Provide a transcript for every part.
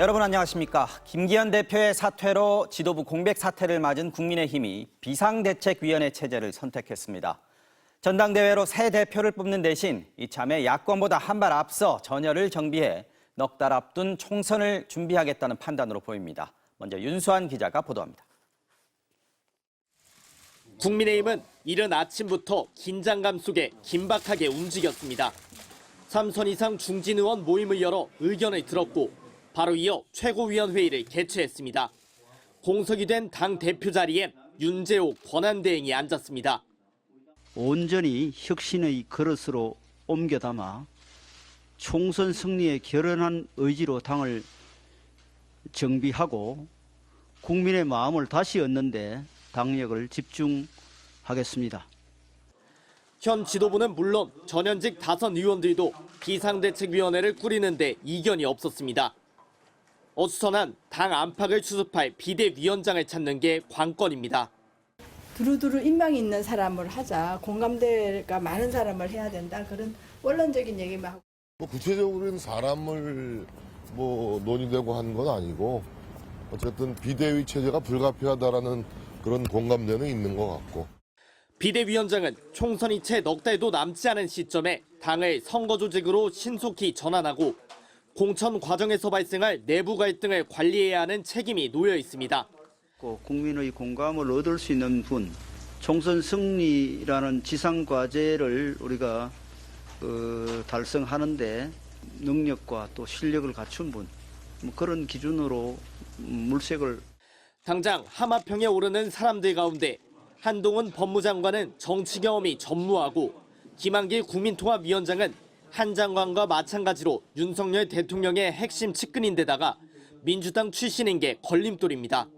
여러분 안녕하십니까? 김기현 대표의 사퇴로 지도부 공백 사태를 맞은 국민의힘이 비상대책위원회 체제를 선택했습니다. 전당대회로 새 대표를 뽑는 대신 이참에 야권보다 한 발 앞서 전열을 정비해 넉 달 앞둔 총선을 준비하겠다는 판단으로 보입니다. 먼저 윤수환 기자가 보도합니다. 국민의힘은 이른 아침부터 긴장감 속에 긴박하게 움직였습니다. 3선 이상 중진 의원 모임을 열어 의견을 들었고 바로 이어 최고위원회의를 개최했습니다. 공석이 된 당 대표 자리엔 윤재호 권한대행이 앉았습니다. 온전히 혁신의 그릇으로 옮겨 담아 총선 승리에 결연한 의지로 당을 정비하고 국민의 마음을 다시 얻는데 당력을 집중하겠습니다. 현 지도부는 물론 전현직 다선 의원들도 비상대책위원회를 꾸리는데 이견이 없었습니다. 어수선한 당 안팎을 수습할 비대위원장을 찾는 게 관건입니다. 두루두루 인망이 있는 사람을 하자. 공감대가 많은 사람을 해야 된다. 그런 원론적인 얘기만 하고. 뭐 구체적으로는 사람을 뭐 논의되고 하는 건 아니고 어쨌든 비대위 체제가 불가피하다라는 그런 공감대는 있는 것 같고. 비대위원장은 총선이 채 넉 달도 남지 않은 시점에 당을 선거 조직으로 신속히 전환하고 공천 과정에서 발생할 내부 갈등을 관리해야 하는 책임이 놓여 있습니다. 그 국민의 공감을 얻을 수 있는 분, 총선 승리라는 지상 과제를 우리가 어, 달성하는데 능력과 또 실력을 갖춘 분, 뭐 그런 기준으로 물색을 당장 하마평에 오르는 사람들 가운데 한동훈 법무장관은 정치 경험이 전무하고 김한길 국민통합위원장은 한 장관과 마찬가지로 윤석열 대통령의 핵심 측근인데다가 민주당 출신인 게 걸림돌입니다.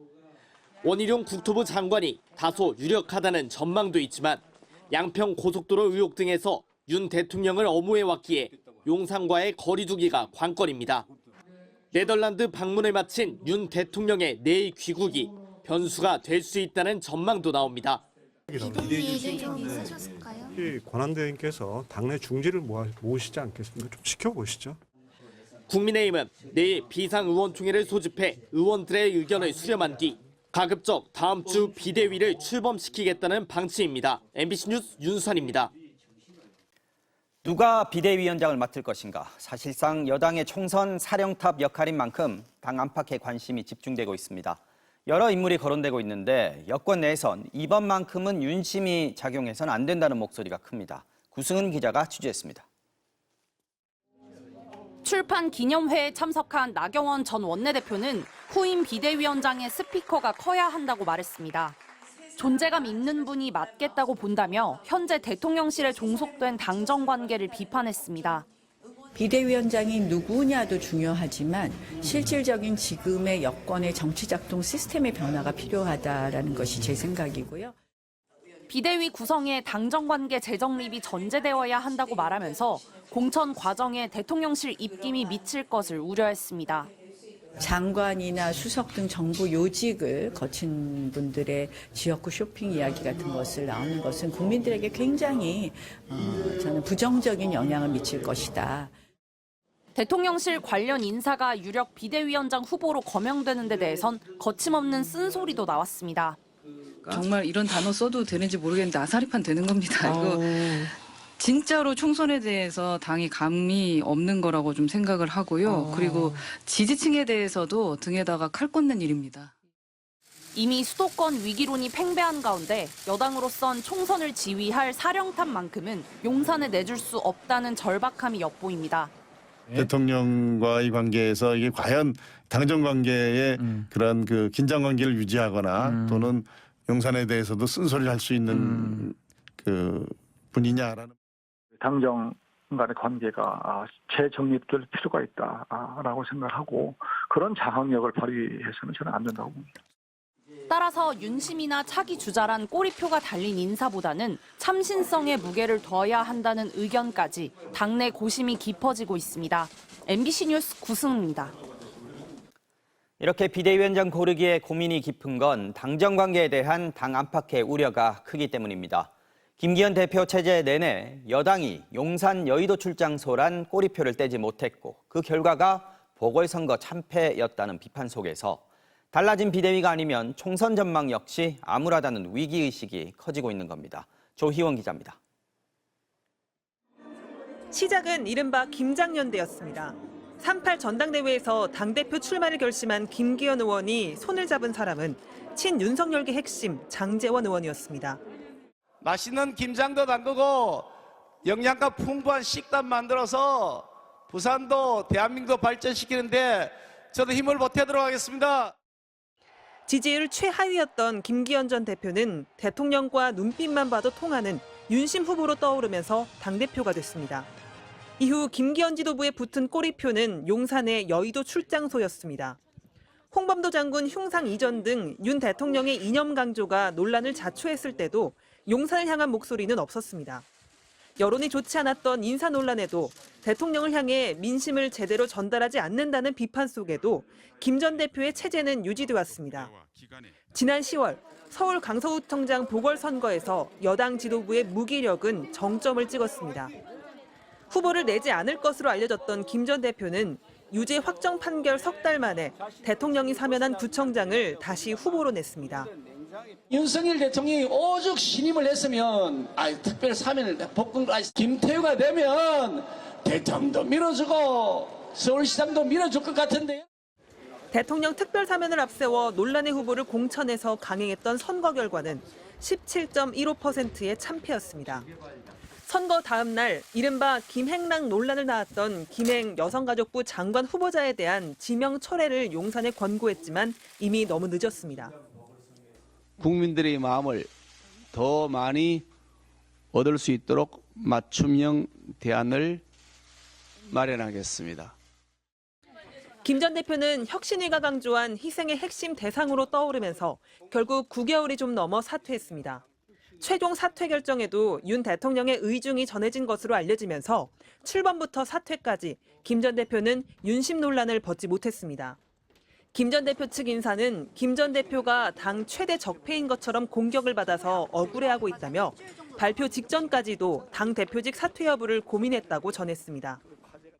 원희룡 국토부 장관이 다소 유력하다는 전망도 있지만 양평 고속도로 의혹 등에서 윤 대통령을 엄호해왔기에 용산과의 거리두기가 관건입니다. 네덜란드 방문을 마친 윤 대통령의 내일 귀국이 변수가 될 수 있다는 전망도 나옵니다. 비대위에 좀 있으셨을까요? 이 권한대행께서 당내 중지를 모아- 모으시지 않겠습니까? 좀 지켜보시죠. 국민의힘은 내일 비상의원총회를 소집해 의원들의 의견을 수렴한 뒤 가급적 다음 주 비대위를 출범시키겠다는 방침입니다. MBC 뉴스 윤수환입니다. 누가 비대위원장을 맡을 것인가? 사실상 여당의 총선 사령탑 역할인 만큼 당 안팎에 관심이 집중되고 있습니다. 여러 인물이 거론되고 있는데 여권 내에선 이번만큼은 윤심이 작용해서는 안 된다는 목소리가 큽니다. 구승은 기자가 취재했습니다. 출판 기념회에 참석한 나경원 전 원내대표는 후임 비대위원장의 스피커가 커야 한다고 말했습니다. 존재감 있는 분이 맡겠다고 본다며 현재 대통령실에 종속된 당정 관계를 비판했습니다. 비대위원장이 누구냐도 중요하지만 실질적인 지금의 여권의 정치작동 시스템의 변화가 필요하다라는 것이 제 생각이고요. 비대위 구성에 당정 관계 재정립이 전제되어야 한다고 말하면서 공천 과정에 대통령실 입김이 미칠 것을 우려했습니다. 장관이나 수석 등 정부 요직을 거친 분들의 지역구 쇼핑 이야기 같은 것을 나오는 것은 국민들에게 굉장히 어, 저는 부정적인 영향을 미칠 것이다. 대통령실 관련 인사가 유력 비대위원장 후보로 거명되는 데 대해선 거침없는 쓴소리도 나왔습니다. 정말 이런 단어 써도 되는지 모르겠는데 아사리판 되는 겁니다. 이거 진짜로 총선에 대해서 당이 감이 없는 거라고 좀 생각을 하고요. 그리고 지지층에 대해서도 등에다가 칼 꽂는 일입니다. 이미 수도권 위기론이 팽배한 가운데 여당으로선 총선을 지휘할 사령탑만큼은 용산에 내줄 수 없다는 절박함이 엿보입니다. 대통령과의 관계에서 이게 과연 당정 관계의 그런 그 긴장 관계를 유지하거나 또는 용산에 대해서도 쓴소리를 할 수 있는 그 분이냐라는 당정 간의 관계가 아, 재정립될 필요가 있다라고 생각하고 그런 장악력을 발휘해서는 저는 안 된다고 봅니다. 따라서 윤심이나 차기 주자란 꼬리표가 달린 인사보다는 참신성에 무게를 둬야 한다는 의견까지 당내 고심이 깊어지고 있습니다. MBC 뉴스 구승입니다. 이렇게 비대위원장 고르기에 고민이 깊은 건 당정 관계에 대한 당 안팎의 우려가 크기 때문입니다. 김기현 대표 체제 내내 여당이 용산 여의도 출장 소란 꼬리표를 떼지 못했고 그 결과가 보궐선거 참패였다는 비판 속에서 달라진 비대위가 아니면 총선 전망 역시 암울하다는 위기의식이 커지고 있는 겁니다. 조희원 기자입니다. 시작은 이른바 김장연대였습니다. 38 전당대회에서 당대표 출마를 결심한 김기현 의원이 손을 잡은 사람은 친윤석열계 핵심 장재원 의원이었습니다. 맛있는 김장도 담그고 영양가 풍부한 식단 만들어서 부산도 대한민국도 발전시키는데 저도 힘을 보태도록 하겠습니다. 지지율 최하위였던 김기현 전 대표는 대통령과 눈빛만 봐도 통하는 윤심 후보로 떠오르면서 당대표가 됐습니다. 이후 김기현 지도부에 붙은 꼬리표는 용산의 여의도 출장소였습니다. 홍범도 장군 흉상 이전 등 윤 대통령의 이념 강조가 논란을 자초했을 때도 용산을 향한 목소리는 없었습니다. 여론이 좋지 않았던 인사 논란에도 대통령을 향해 민심을 제대로 전달하지 않는다는 비판 속에도 김 전 대표의 체제는 유지되었습니다. 지난 10월 서울 강서구청장 보궐선거에서 여당 지도부의 무기력은 정점을 찍었습니다. 후보를 내지 않을 것으로 알려졌던 김 전 대표는 유죄 확정 판결 석 달 만에 대통령이 사면한 구청장을 다시 후보로 냈습니다. 윤석열 대통령이 오죽 신임을 했으면 아 특별 사면을 복권 아 김태우가 되면 대통령도 밀어주고 서울시장도 밀어줄 것 같은데. 대통령 특별 사면을 앞세워 논란의 후보를 공천해서 강행했던 선거 결과는 17.15%의 참패였습니다. 선거 다음 날 이른바 김행랑 논란을 낳았던 김행 여성가족부 장관 후보자에 대한 지명 철회를 용산에 권고했지만 이미 너무 늦었습니다. 국민들의 마음을 더 많이 얻을 수 있도록 맞춤형 대안을 마련하겠습니다. 김 전 대표는 혁신위가 강조한 희생의 핵심 대상으로 떠오르면서 결국 9개월이 좀 넘어 사퇴했습니다. 최종 사퇴 결정에도 윤 대통령의 의중이 전해진 것으로 알려지면서 출범부터 사퇴까지 김 전 대표는 윤심 논란을 벗지 못했습니다. 김 전 대표 측 인사는 김 전 대표가 당 최대 적폐인 것처럼 공격을 받아서 억울해하고 있다며 발표 직전까지도 당 대표직 사퇴 여부를 고민했다고 전했습니다.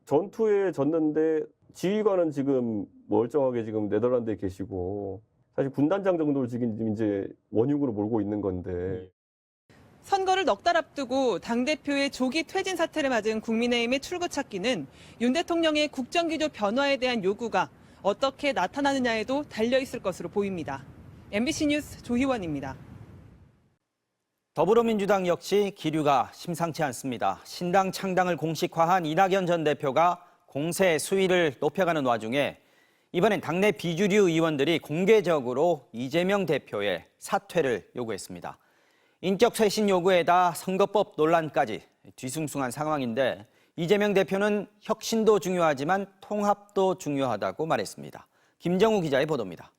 전투에 졌는데 지휘관은 지금 멀쩡하게 지금 네덜란드에 계시고 사실 군단장 정도를 지금 이제 원흉으로 몰고 있는 건데 선거를 넉 달 앞두고 당대표의 조기 퇴진 사태를 맞은 국민의힘의 출구 찾기는 윤 대통령의 국정기조 변화에 대한 요구가 어떻게 나타나느냐에도 달려 있을 것으로 보입니다. MBC 뉴스 조희원입니다. 더불어민주당 역시 기류가 심상치 않습니다. 신당 창당을 공식화한 이낙연 전 대표가 공세 수위를 높여가는 와중에 이번엔 당내 비주류 의원들이 공개적으로 이재명 대표의 사퇴를 요구했습니다. 인적 쇄신 요구에다 선거법 논란까지 뒤숭숭한 상황인데 이재명 대표는 혁신도 중요하지만 통합도 중요하다고 말했습니다. 김정우 기자의 보도입니다.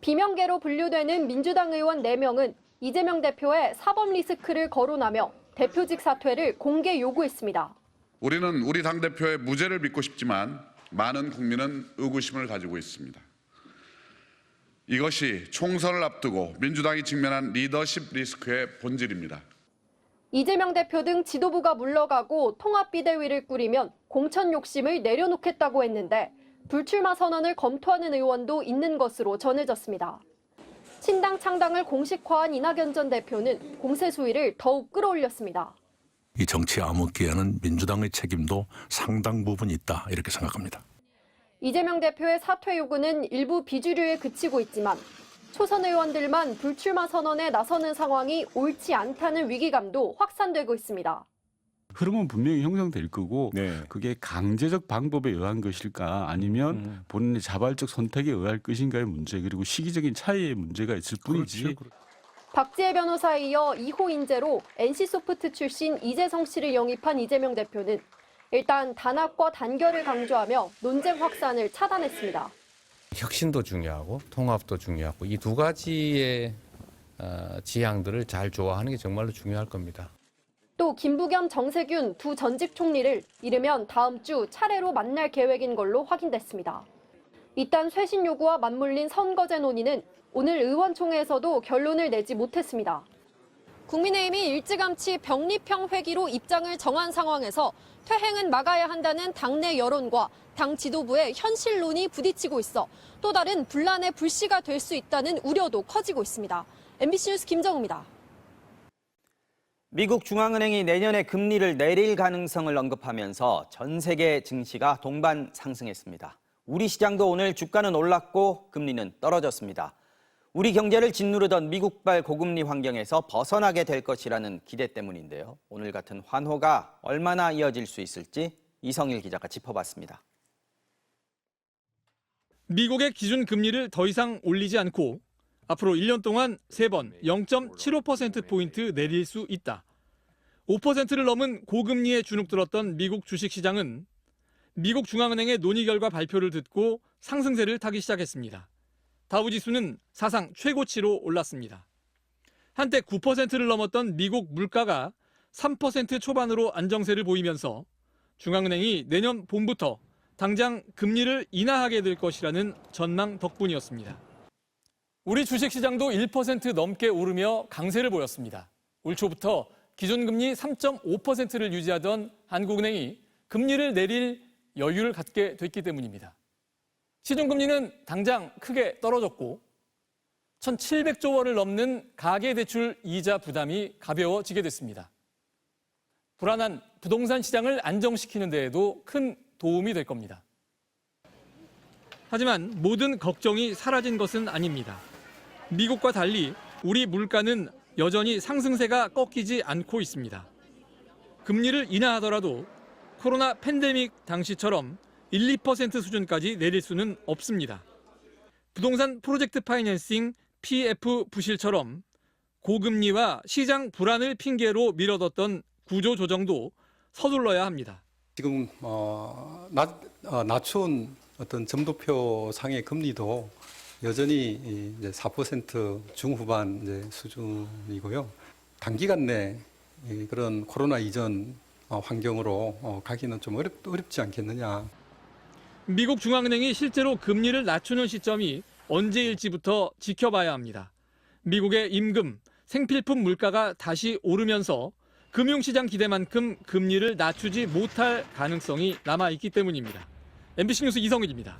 비명계로 분류되는 민주당 의원 4명은 이재명 대표의 사법 리스크를 거론하며 대표직 사퇴를 공개 요구했습니다. 우리는 우리 당대표의 무죄를 믿고 싶지만 많은 국민은 의구심을 가지고 있습니다. 이것이 총선을 앞두고 민주당이 직면한 리더십 리스크의 본질입니다. 이재명 대표 등 지도부가 물러가고 통합비대위를 꾸리면 공천 욕심을 내려놓겠다고 했는데 불출마 선언을 검토하는 의원도 있는 것으로 전해졌습니다. 신당 창당을 공식화한 이낙연 전 대표는 공세 수위를 더욱 끌어올렸습니다. 이 정치 암흑기에는 민주당의 책임도 상당 부분 있다 이렇게 생각합니다. 이재명 대표의 사퇴 요구는 일부 비주류에 그치고 있지만 초선 의원들만 불출마 선언에 나서는 상황이 옳지 않다는 위기감도 확산되고 있습니다. 흐름은 분명히 형성될 거고 그게 강제적 방법에 의한 것일까 아니면 본인의 자발적 선택에 의할 것인가의 문제 그리고 시기적인 차이의 문제가 있을 뿐이지 박지혜 변호사에 이어 2호 인재로 NC소프트 출신 이재성 씨를 영입한 이재명 대표는 일단 단합과 단결을 강조하며 논쟁 확산을 차단했습니다. 혁신도 중요하고 통합도 중요하고 이 두 가지의 어, 지향들을 잘 조화하는 게 정말로 중요할 겁니다. 또 김부겸, 정세균 두 전직 총리를 이르면 다음 주 차례로 만날 계획인 걸로 확인됐습니다. 이딴 쇄신 요구와 맞물린 선거제 논의는 오늘 의원총회에서도 결론을 내지 못했습니다. 국민의힘이 일찌감치 병립형 회기로 입장을 정한 상황에서 퇴행은 막아야 한다는 당내 여론과 당 지도부의 현실론이 부딪히고 있어 또 다른 분란의 불씨가 될 수 있다는 우려도 커지고 있습니다. MBC 뉴스 김정우입니다. 미국 중앙은행이 내년에 금리를 내릴 가능성을 언급하면서 전 세계 증시가 동반 상승했습니다. 우리 시장도 오늘 주가는 올랐고 금리는 떨어졌습니다. 우리 경제를 짓누르던 미국발 고금리 환경에서 벗어나게 될 것이라는 기대 때문인데요. 오늘 같은 환호가 얼마나 이어질 수 있을지 이성일 기자가 짚어봤습니다. 미국의 기준 금리를 더 이상 올리지 않고 앞으로 1년 동안 3번 0.75%포인트 내릴 수 있다. 5%를 넘은 고금리에 주눅들었던 미국 주식시장은 미국 중앙은행의 논의 결과 발표를 듣고 상승세를 타기 시작했습니다. 다우지수는 사상 최고치로 올랐습니다. 한때 9%를 넘었던 미국 물가가 3% 초반으로 안정세를 보이면서 중앙은행이 내년 봄부터 당장 금리를 인하하게 될 것이라는 전망 덕분이었습니다. 우리 주식시장도 1% 넘게 오르며 강세를 보였습니다. 올 초부터 기존금리 3.5%를 유지하던 한국은행이 금리를 내릴 여유를 갖게 됐기 때문입니다. 시중금리는 당장 크게 떨어졌고 1,700조 원을 넘는 가계대출 이자 부담이 가벼워지게 됐습니다. 불안한 부동산 시장을 안정시키는 데에도 큰 도움이 될 겁니다. 하지만 모든 걱정이 사라진 것은 아닙니다. 미국과 달리 우리 물가는 여전히 상승세가 꺾이지 않고 있습니다. 금리를 인하하더라도 코로나 팬데믹 당시처럼 1, 2% 수준까지 내릴 수는 없습니다. 부동산 프로젝트 파이낸싱 PF 부실처럼 고금리와 시장 불안을 핑계로 미뤄뒀던 구조 조정도 서둘러야 합니다. 지금 어, 낮, 어, 낮춘 어떤 점도표 상의 금리도 여전히 이제 4% 중후반 이제 수준이고요. 단기간 내 그런 코로나 이전 어, 환경으로 어, 가기는 좀 어렵, 어렵지 않겠느냐. 미국 중앙은행이 실제로 금리를 낮추는 시점이 언제일지부터 지켜봐야 합니다. 미국의 임금, 생필품 물가가 다시 오르면서 금융시장 기대만큼 금리를 낮추지 못할 가능성이 남아있기 때문입니다. MBC 뉴스 이성일입니다.